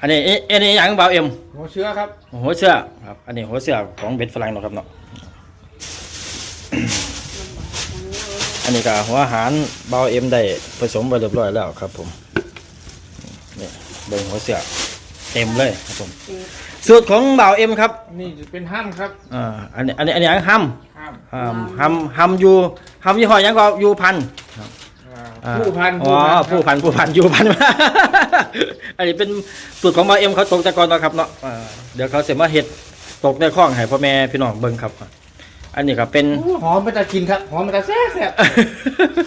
อันนี้เอ๊ะอันนี้อย่างเบาเอ็มหัวเชื้อครับหัวเสื้อครับอันนี้หัวเสื้อของเบ็ดฝรั่งเนาะครับเนาะอันนี้ก็หัวอาหารเบาเอ็มได้ผสมไปเรียบร้อยแล้วครับ ผมนี่เบิ่งหัวเสื้อเต็มเลยครับผมสูตรของเบาเอ็มครับนี่จะเป็นห้ามครับอ่าอันนี้อันนี้อันนี้อันห้ำห้ามห้ำห้ำห้ำอยู่ห้ำยี่ห้อหยังก็อยู่พันอ่าผู้พันอ๋อผู้พันผู้พันอยู่พัน อันนี้เป็นสูตรของเบาเอ็มเขาตกตะกอนแล้วครับเนาะอ่าเดี๋ยวเขาเสร็จมาเห็ดตกในคลองให้พ่อแม่พี่น้องเบิ่งครับ อันนี้ก็เป็น อู้หอมไปตะกินครับ หอมไปตะแซ่บแซ่บ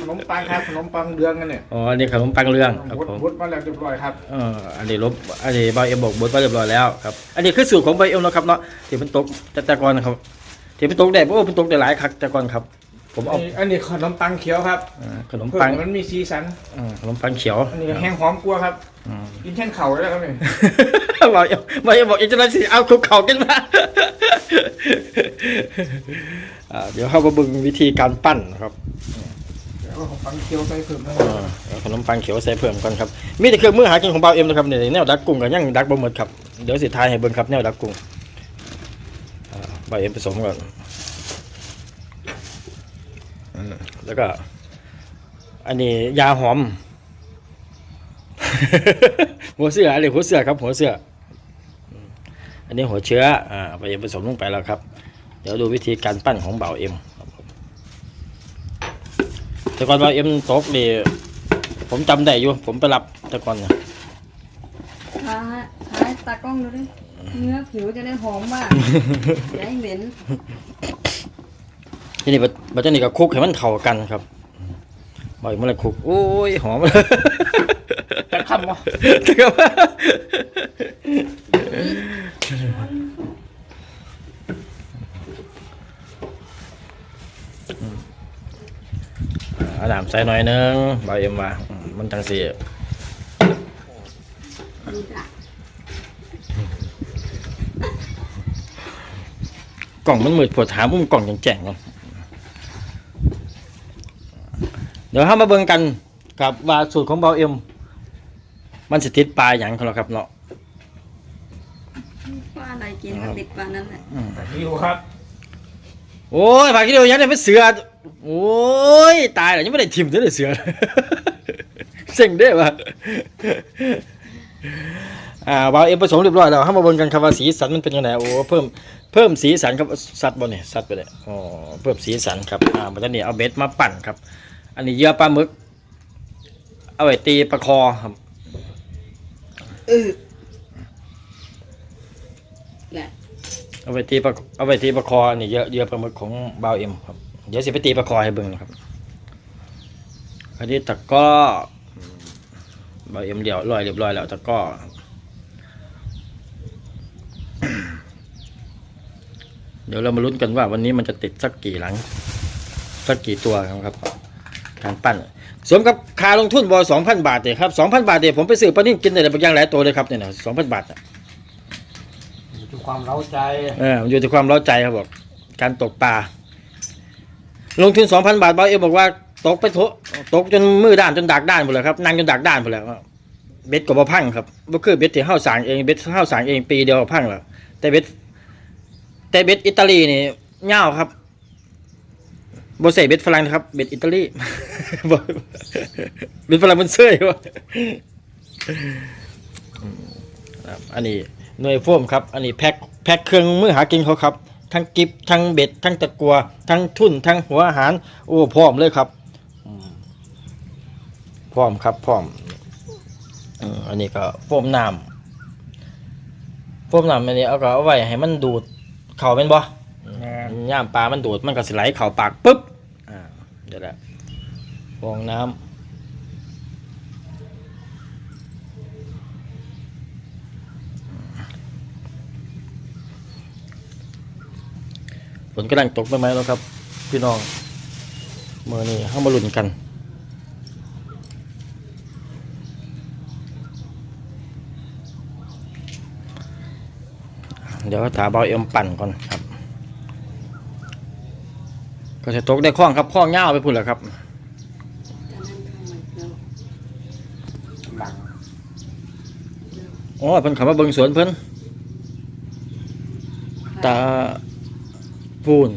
ขนมปังครับขนมปังเดืองกันเนี่ยอ๋ออันนี้ขนมปังเรื่องครับวุดผมวุดมาแล้วเรียบร้อยครับเอออันนี้ลบอันนี้บายเอ็มบอกบดไว้เรียบร้อยแล้วครับ อันนี้คือสูตรของบายเอ็มแล้วครับเนาะที่เป็นตกแต่แต่ก่อนนะครับที่เป็นตกได้เพราะว่าเป็นตกได้หลายครั้งแต่ก่อนครับ ผมเอาอันนี้ขนมปังเขียวครับอ่าขนมเพิ่ปังมมันมีสีสัน อ่าขนมปังเขียวอันนี้ก็แห้งหอมกลัวครับ อืม กินแค่นเข่าได้แล้วครับเนี่ยบายเอ็มบายเอ็มบอกอินเทอร์เน็ตสิเอาคุกเข่ากันมาอ่าเดี๋ยวเข้ามาเบิ่งวิธีการปั้นนะครับเดี๋ยวเอาขนมปังเขียวใส่เพิ่มนะคอ่ารับเอาขนมปังเขียวใส่เพิ่มก่อนครับมีแต่เครื่องมือหากินของบายเอ็มนะครับเนี่ยแนวดักกุ้งกับยังดักบะหมึกครับเดี๋ยวสิทายให้เบิ่งครับแนวดักกุ้งอ่าบายเอ็มผสมก่อนอืมแล้วก็ อันนี้ยาหอม หัวเสืออันนี้หัวเสือครับ หัวเสืออืมอันนี้หัวเชื้ออ่าไปผสมลงไปแล้วครับ เดี๋ยวดูวิธีการปั้นของเบาเอ็มครับผมแต่ก่อนเบาเอ็มตกนี่ผมจำได้อยู่ผมไปรับแต่ก่อนเนี่ยทาทาให้ตากล้องดูดิเนื้อผิวจะได้หอมมากอย่าให้เหม็นทีนี้บัดบัดนี้ก็คลุกให้มันเข้ากันครับเบาเอ็มมันเลยคลุกโอ้ยหอมจะ คำวะเอาน้ำใส่หน่อยนึงใบเอ็มว่ามมันจังสีกล่องมันมืดปวดหามุมกล่องแจ่งๆก่อนเดี๋ยวเรามาเบิ่งกันกับว่าสูตรของเบาเอ็ม มันสิติดปลาอย่างเขาหรอครับเนาะปลาอะไรกินมันติดปลานั้นแหละนี่ดูครับโอ้ยผักกิโลยังเนี่ยเป็นเสือ โอ้ยตายแล้วยังไม่ได้ทิมเลยเสือ เซ็งเด้อวะอ่าบาวเอ็มผสมเรียบร้อยแล้วให้มาเบนกันครับว่าสีสันมันเป็นยังไงโอ้เพิ่มเพิ่มสีสันครับสัตว์บนเนี่ยสัตว์ไปเลยอ๋อเพิ่มสีสันครับอ่าบัดนี้เอาเบ็ดมาปั่นครับ อันนี้เหยื่อปลาหมึก เอาไว้ตีปลาคอครับ เออแหละเอาไว้ตีปลาเอาไว้ตีปลาคอนนี้เยื่อเยื่อปลาหมึกของบาวเอ็มครับ เดี๋ยวสิไปตีปลาคอให้เบิ่งนะครับ อันนี้ตะกร้อบาวเอ็มเดียวร้อยเรียบร้อยแล้วตะกร้อเดี๋ยวเรามาลุ้นกันว่าวันนี้มันจะติดสักกี่หลัง สักกี่ตัวครับ การปั้น สมกับค่าลงทุนบอสองพันบาทเลยครับสองพันบาทเดี๋ยวผมไปซื้อปลานิ่มกินได้บางอย่างหลายตัวเลยครับเนี่ยสองพันบาทน่ะดูความเร้าใจเออมันอยู่ที่ความเร้าใจครับบอกการตกปลาลงทุนสองพันบาทบอเอ็มบอกว่าตกไปโถตกจนมือด้านจนดักด้านหมดเลยครับนั่งจนดักด้านหมดแล้วเบ็ดก็บ่พังครับบ่คือเบ็ดที่เฮาสร้างเองเบ็ดเฮาสร้างเองปีเดียวก็พังแล้วแต่เบ็ดแต่เบ็ดอิตาลีนี่เง่าวครับ บ่ใส่เบ็ดฝรั่งนะครับ เบ็ดอิตาลีบ่เบ็ดฝรั่งมันเสื่อยวะครับอันนี้หน่วยโฟมครับ อันนี้แพ็คแพ็คเครื่องมือหากินเขาครับ ทั้งกิฟทั้งเบ็ด ทั้งตะกัว ทั้งทุ่น ทั้งหัวอาหาร โอ้พร้อมเลยครับอืมพร้อมครับพร้อมอืมอันนี้ก็โฟมน้ำโฟมน้ำอันนี้เอาก็เอาไว้ให้มันดูดเข่าเป็นบ่ย่ามปลามันดูดมันก็สิไหลเข่าปากปุ๊บอ่า เดี๋ยวแหละฟองน้ำฝนกำลังตกไปไหมแล้วครับ พี่น้องเมื่อนี้เข้ามาลุ้นกันเดี๋ยวถาเบาเอ็มปั่นก่อนครับ ก็จะตกได้คล้องครับคล้องเง่าวไปพุ่นแหละครับจากนั้นทำมันเกลือหลังอ๋อเพิ่นเขับมาเบิ่งสวนเพิ่นตาพูน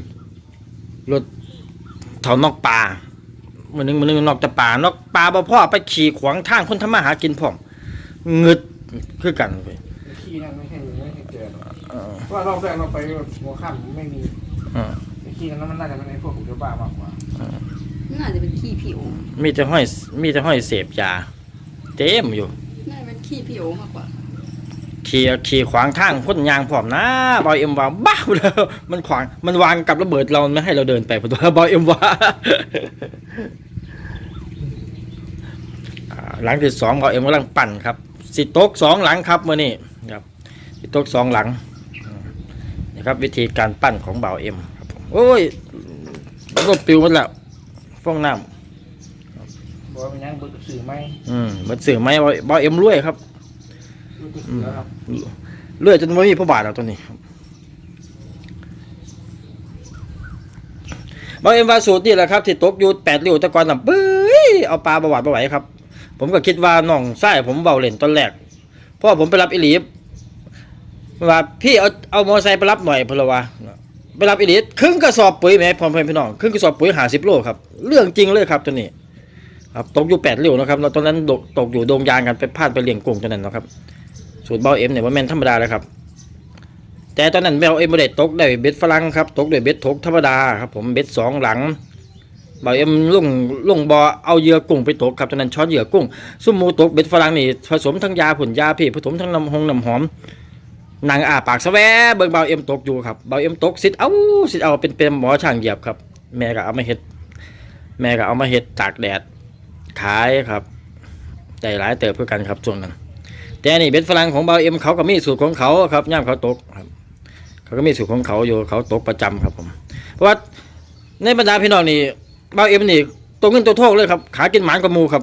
รถเถานอกป่ามันนึงมันนึงนอกแต่ป่านอกป่าบ่พ่อไปขี่ขวางทางคนทำมาหากินพร้อมงึดคือกันเว้ยขี้นั่นไม่ใช่ไม่ใช่เจอหรอกเออเพราะว่ารอบแรกเราไปหัวค่ำไม่มีเออไอ้ ขี้นั้นมันน่าจะเป็นไอ้พวกหูเจ้าบ้ามากกว่าน่าจะเป็นขี้พี่โอมีแต่ห้อย มีแต่ห้อยเสพยา เต็มอยู่ น่าจะเป็นขี้พี่โอมากกว่า ขี่ขี่ขวางทางคนยางพร้อมนะบอยเอ็มว่าบ้าแล้วมันขวางมันวางกับระเบิดเราไม่ให้เราเดินไปพอตัวบอยเอ็มว่าอ่าหลังที่สองบอยเอ็มกำลังปั่นครับ สิโต๊กสองหลังครับมื่อนี้ครับสิโต๊กสองหลังอืมนี่ครับวิธีการปั้นของบ่าวเอ็มครับผม โอ้ยรถปิวหมดแล้วฟองน้บอกว่ามันยังเบิกสื่อไหมำอืมมันสื่อไหมบอยบอยเอ็มรวยครับรู้ตัวเสือครับเลือดจนไม่มีพระบาทแล้วตัวนี้บางเอ็มวาสูตรนี่แหละครับที่ตกอยู่แปดริ้วแตะกอนน่ะปื้ยเอาปลาประวัติมาไหวครับ ผมก็คิดว่าน้องไส้ผมเบาเล่นตอนแรกเพราะว่อผมไปรับอิลีฟว่าพี่เอาเอามอเตอร์ไซค์ไปรับหน่อยเพนละวะ ไปรับอิลีฟครึ่งกระสอบปุ๋ยแหม่พ่อแม่พี่น้องครึ่งกระสอบปุ๋ยหาสิบโลครับ เรื่องจริงเลยครับตัวนี้ครับตกอยู่แปดเริ้วนะครับเราตอนนั้นตกอยู่โดงยางกันไปพลาดไปเลี้ยงกุ้งตัวนั้นนะครับสูตรเบาเอ็มเนี่ยว่าแม่นธรรมดาเลยครับแต่ตอนนั้นเบาเอ็มไม่ได้ตกได้เบ็ดฝรั่งครับตกด้วยเบ็ดทกธรรมดาครับผมเบ็ดสองหลังเบาเอ็มลุงลุงบอเอาเหยื่อกุ้งไปตกครับตอนนั้นช้อนเหยื่อกุ้งซุ่มมูตกเบ็ดฝรั่งนี่ผสมทั้งยาผลยาพี่ผสมทั้งน้ำหงน้ำหอม นางอาปากสะแวเบิ่งเบาเอ็มตกอยู่ครับเบาเอ็มตกสิทธ์เอาสิทธ์เอาเป็นเป็นหมอช่างเหยียบครับ แม่ก็เอามาเฮ็ด แม่ก็เอามาเฮ็ดตากแดด ขายครับได้หลายเติบเพื่อกันครับช่วงนั้นแต่นี่เบ็ดฝรั่งของเบาเอ็มเขาก็มีสูตรของเขาครับย่ามเขาตกครับ เขาก็มีสูตรของเขาอยู่เขาตกประจำครับผม เพราะว่าในบรรดาพี่น้องนี่เบาเอ็มนี่ตัวเงินตัวทองเลยครับ ขากินหมานกับมูครับ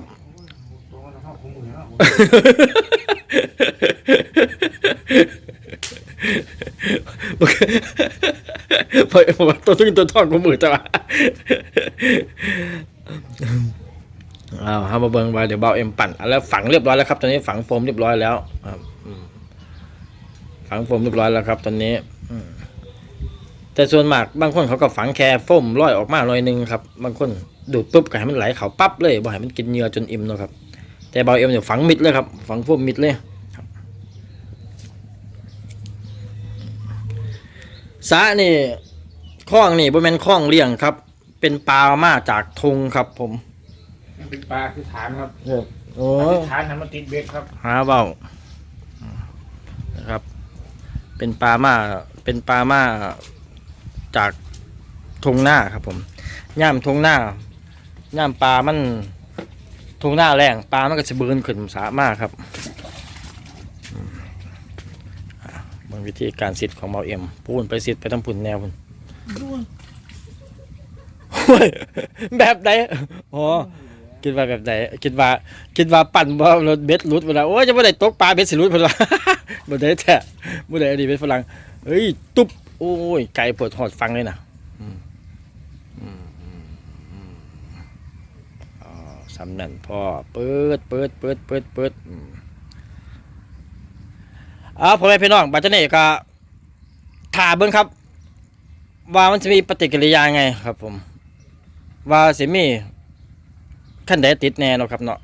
ตัวมันจะเข้าคุ้มอยู่แล้วเบาเอ็มบอกว่าเงินตัวทองกับหมูจ้ะอ้าวครับมาเบิ่งว่าเดี๋ยวเบาเอ็มปั่นอะแล้วฝังเรียบร้อยแล้วครับ ตอนนี้ฝังโฟมเรียบร้อยแล้วครับฝังโฟมเรียบร้อยแล้วครับ ตอนนี้แต่ส่วนมากบางคนเขาก็ฝังแค่โฟมร้อยออกมาหน่อยหนึงครับ บางคนดูดปุ๊บก็ให้มันไหลเขาปั๊บเลยบ่ให้มันกินเหงื่อจนอิ่มเนาะครับ แต่เบาเอ็มเนี่ยฝังมิดเลยครับ ฝังโฟมมิดเลยครับ สระนี่คลองนี่บ่แม่นคลองเลี้ยงครับ เป็นปลามาจากทงครับ ผมมันเป็นปลาคือฐานครับโอ้ฐานนั้นมันติดเบ็ดครับหาเบานะครับ เป็นปลามาเป็นปลามาจากทงหน้าครับ ผมย่ามทงหน้าย่ามปลามันทงหน้าแรงปลามันก็จะเบินขึ้นสามากครับอืมอะเบาง วิธีการสิทธิ์ของเบาเอ็มพูนไปสิทธิ์ไปทั้งพุ่นแนวพุ่นโอ้ยแบบใดอ๋อคิดว่าแบบไหนคิดว่า คิดว่าปั่นบ่รถเบ็ดหลุดเวลาโอ้ยจะบ่ได้ตกปลาเบ็ดสิหลุดเพิ่นว่าบ่ได้แท้บ่ได้อันนี้เป็นฝรั่งเฮ้ยตุ๊บโอ้ยไก่ปวดหอดฟังเลยนะอืมอืมอืมอืมอ๋อสำนั่นพ่อเปิดเปิดเปิดเปิดเปิดอืม เอาพ่อแม่พี่น้องบัดนี้ก็ถ่าเบิ่งครับ ว่ามันจะมีปฏิกิริยาไงครับผม ว่าสิมีขั้นใดติดแน่เนาะครับเนาะ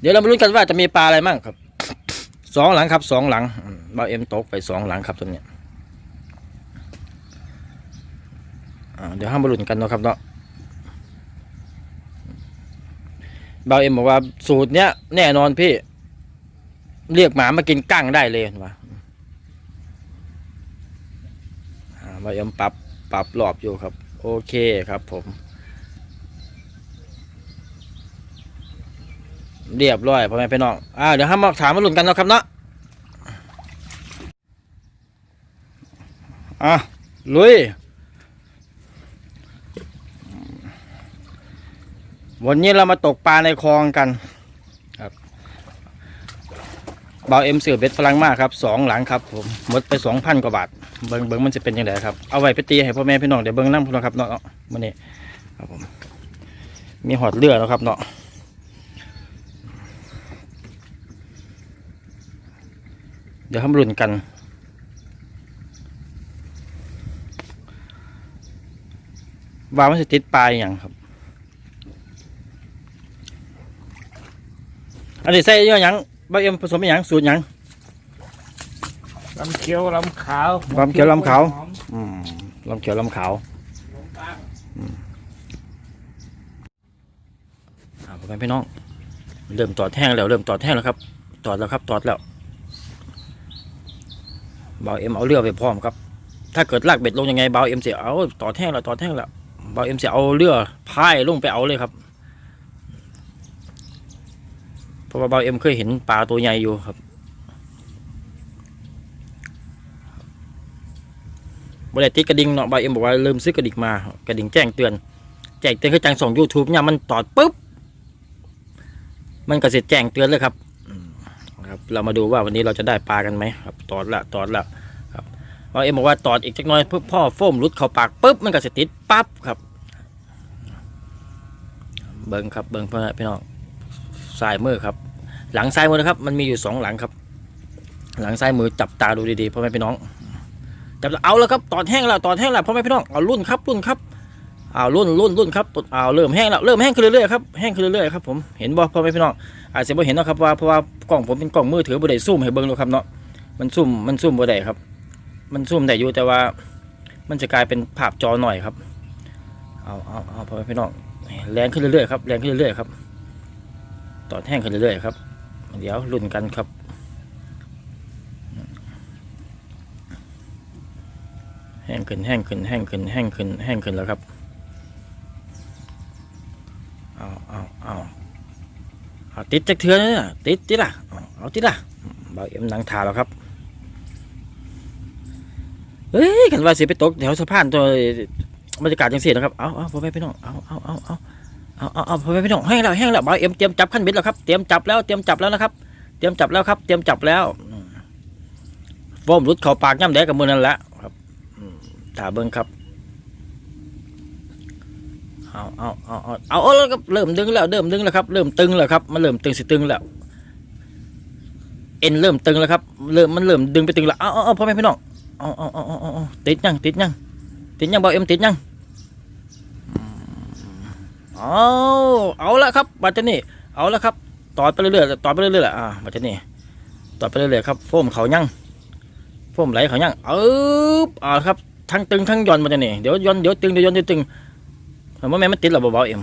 เดี๋ยวเรามาลุ้นกันว่าจะมีปลาอะไรมั่งครับสองหลังครับสองหลังอืมบาเอ็มตกไปสองหลังครับตรงเนี้ยเดี๋ยวห้ามมาลุ้นกันเนาะครับเนาะบาเอ็มบอกว่าสูตรเนี้ยแน่นอนพี่ เรียกหมามากินกั้งได้เลยว่าบาเอ็มปรับปรับรอบอยู่ครับ โอเคครับผม เรียบร้อยพ่อแม่พี่น้องอ่าเดี๋ยวห้ามมาถามมาหลุนกันนะครับเนาะอะลุยวันนี้เรามาตกปลาในคลองกัน เบาเอ็มเสือเบ็ดฝรั่งมากครับสองหลังครับผมหมดไปสองพันกว่าบาทเบิ้งเบิ้งมันจะเป็นยังไงครับเอาไว้ไปตีให้พ่อแม่พี่น้องเดี๋ยวเบิ้งนั่งพูดนะครับเนาะมันนี่ครับผมมีหอดเรือแล้วครับเนาะเดี๋ยวทำรุ่นกันว่ามันจะติดปลายอย่างครับ อันนี้ใส่ยอะหยัง บะเอ็มผสมอหยังสูตรหยังลำเขียวลำขาวลำเขียวลำขาวหอมอืมลำเขียวลำขาวขนมปังอ่าพ่อแม่พี่น้อง เริ่มตอดแห้งแล้วเริ่มตอดแห้งแล้วครับ ตอดแล้วครับตอดแล้วเบาเอ็มเอาเรือไปพร้อมครับ ถ้าเกิดลากเบ็ดลงยังไงเบาเอ็มเสียเอาตอดแห้งแล้วตอดแห้งแล้วเบาเอ็มเสียเอาเรือพายลงไปเอาเลยครับ เพราะว่าเบาเอ็มเคยเห็นปลาตัวใหญ่อยู่ครับบริติดกระดิ่งเนาะเบาเอ็มบอกว่าลืมซื้อกระดิ่งมากระดิ่งแจ้งเตือน แจ้งเตือนคือจังส่งยูทูบเนี่ยมันตอดปุ๊บ มันก็เสร็จแจ้งเตือนเลยครับครับเรามาดูว่าวันนี้เราจะได้ปลากันไหมครับตอดละตอดละครับเบาเอ็มบอกว่าตอดอีกจักน้อยปุ๊บพ่อโฟมรุดเข้าปากปุ๊บมันก็จติดปั๊บครับ เบิ้งครับเบิ้งเพื่อนพี่น้อง ซ้ายมือครับ หลังซ้ายมือนะครับ มันมีอยู่สองหลังครับ หลังซ้ายมือจับตาดูดีๆพ่อแม่พี่น้องจับเอาแล้วครับตอดแห้งแล้วตอดแห้งแล้วพ่อแม่พี่น้องเอารุ่นครับรุ่นครับเอารุ่นรุ่นรุ่นครับเอาเริ่มแห้งแล้วเริ่มแห้งขึ้นเรื่อยๆครับแห้งขึ้นเรื่อยๆครับผมเห็นบ่พ่อแม่พี่น้องอาจจะไม่เห็นนะครับว่าเพราะว่ากล้องผมเป็นกล้องมือถือบ่ได้ซูมให้เบิ่งหรอกครับเนาะมันซูมมันซูมบ่ได้ครับ มันซูมได้อยู่แต่ว่ามันจะกลายเป็นภาพจอหน่อยครับ เอาเอาเอาพ่อแม่พี่น้องแรงขึ้นเรื่อยๆครับแรงขึ้นเรื่อยๆครับ ตอดแห้งขึ้นเรื่อยๆครับ เดี๋ยวลุ้นกันครับแห้งขึ้นแห้งขึ้นแห้งขึ้นแห้งขึ้นแห้งขึ้นแล้วครับเอาเอาเอาเอาติดจักเทือนเนี่ยติดติดล่ะเอาติดล่ะเบาเอ็มนังทาแล้วครับเฮ้ยกันว่าสิไปตกแถวสะพานตัวบรรยากาศจังสีนะครับเอาเอาพ่อแม่พี่น้องเอาเอาเอาเอา เอาเอาเอาพ่อแม่พี่น้องแห้งแล้วแห้งแล้วเบาเอ็มเตรียมจับขั้นเบ็ดแล้วครับเตรียมจับแล้วเตรียมจับแล้วนะครับ เตรียมจับแล้วครับ เตรียมจับแล้วอืมโฟมรุดเข่าปากย่ำแดกกับมือนั่นแหละครับอืมตาเบิ้งครับเอาเอาเอาเอาเอาเอแล้วก็เริ่มดึงแล้วเริ่มดึงแล้วครับ เริ่มตึงแล้วครับมันเริ่มตึงสิตึงแล้วเอ็นเริ่มตึงแล้วครับเริ่มมันเริ่มดึงไปตึงแล้วเอาเอาเอาพ่อแม่พี่น้องเอาเอาเอาเอาเออติดยังติดยังติดยังเบาเอ็มติดยัง เอาเอาละครับบัดนี้เอาละครับต่อไปเรื่อยๆต่อไปเรื่อยๆแหละอ่าบัดนี้ต่อไปเรื่อยๆครับโฟมเขายังโฟมไหลเขายังเออเอาครับทั้งตึงทั้งย่อนบัดนี้เดี๋ยวย่อนเดี๋ยวตึงเดี๋ยวย่อนเดี๋ยวตึงเห็นว่าแม่มันติดหรอเบาๆเอ็ม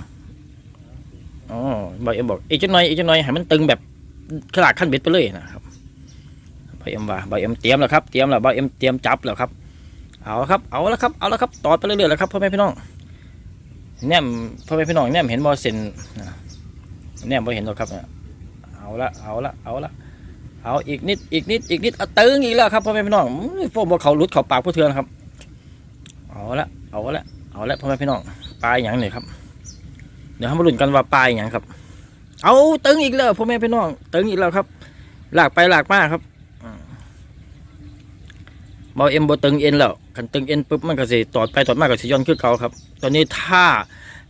อ๋อเบาเอ็มบอกอีกจักหน่อยอีกจักหน่อยให้มันตึงแบบขนาดขั้นเบ็ดไปเลยนะครับบเอ็มว่าบเอ็มเตรียมแล้วครับเตรียมแล้วบเอ็มเตรียมจับแล้วครับเอาละครับ เอาละครับ เอาละครับ ต่อไปเรื่อยๆแล้วครับพ่อแม่พี่น้อง แนมพ่อแม่พี่น้องแนมเห็นบอเซนแนมบอเห็นหรอกครับเอาละเอาละเอาละเอาอีกนิดอีกนิดอีกนิดเอาตึงอีกแล้วครับพ่อแม่พี่น้องโฟมบอเขาหลุดเขาปากผู้เทือนครับเอาละเอาละเอาละพ่อแม่พี่น้องปลายอย่างหนึ่งครับ เดี๋ยวให้มาลุ้นกันว่าปลายอย่างครับ เอาตึงอีกแล้วพ่อแม่พี่น้องตึงอีกแล้วครับหลากไปหลากมากครับ เบาเอ็มบตึงเอ็นแล้วขันตึงเอ็นปุ๊บมันก็สิตอดไปตอดมากก็สิย้อนขึ้นเก่าครับ ตอนนี้ถ้า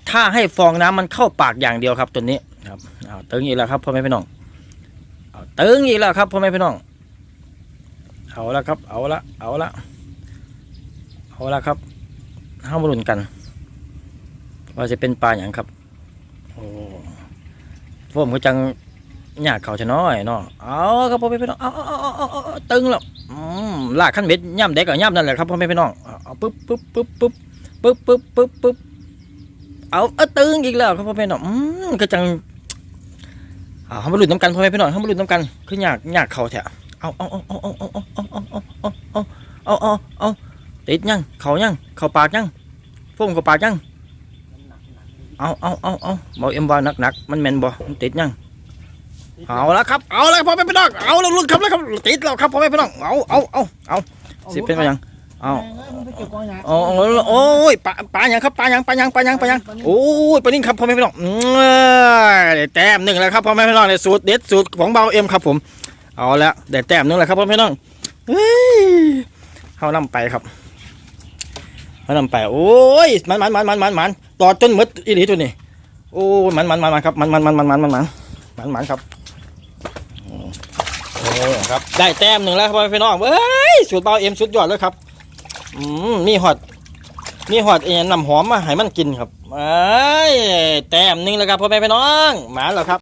ถ้าให้ฟองน้ำมันเข้าปากอย่างเดียวครับตัวนี้ครับเอาตึงอีกแล้วครับพ่อแม่พี่น้องเอาตึงอีกแล้วครับพ่อแม่พี่น้อง เอาละครับ เอาละเอาละเอาละครับห้ามรุนกันว่าจะเป็นปลาอย่างครับ โอ้โฟมก็จัง หยาดเขาชะน้อยเนาะเอาครับพ่อแม่พี่น้องเอาเอาเอาเอาเอาเอตึงแล้วอืมลากขั้นเบ็ดย่ำเด็กกับย่ำนั่นแหละครับพ่อแม่พี่น้องเอาปึ๊บปึ๊บปึ๊บปึ๊บปึ๊บปึ๊บปึ๊บปึ๊บเอาเอาตึงอีกแล้วครับพ่อแม่พี่น้องอืมก็จังเอาเขามาลุ้น้ำกันพ่อแม่พี่น้องเขามาลุ้น้ำกันคืออยากยากเขาแท้เอาเอาเอาเอาเอาเอาเอาเอาเอาเอาเอาเอาเอาติดยังเขายังเขาปากยังฟุ้งเขาปากยังเอาเอาเอาเอาบอกเอ็มว่านักหนักมันแมนบ่มันติดยัง เอาละครับ เอาละพ่อแม่พี่น้องเอาแล้วลุ้นครับแล้วครับติดแล้วครับพ่อแม่พี่น้องเอาเอาเอาเอาสิเป็นไปยังเอามึงไปเก็บกองยาโอ้โอ้โอ้ยปลาปลายังครับปลายังปลายังปลายังปลายังโอ้ยปลานิ่งครับพ่อแม่พี่น้องอืมได้แต้มหนึ่งแล้วครับพ่อแม่พี่น้องในสูตรเด็ดสูตรของเบาเอ็มครับผมเอาละได้แต้มหนึ่งแล้วครับพ่อแม่พี่น้องเฮ้ยเข้านำไปครับเข้านำไปโอ้ยมันมันมันมันมันมันต่อจนหมดอีหลีตัวนี้โอ้ยมันมันมันมันครับมันมันมันมันมันมันมันมันมันครับโอ้ ครับได้แต้มหนึ่งแล้วครับพ่อแม่พี่น้องเอ้ยสูตรเบาเอ็มสุดยอดเลยครับอืมมีหอดมีหอดเอ็นน้ำหอมมาให้มันกินครับเอ้ยแต้มหนึ่งแล้วครับพ่อแม่พี่น้องมาแล้วครับ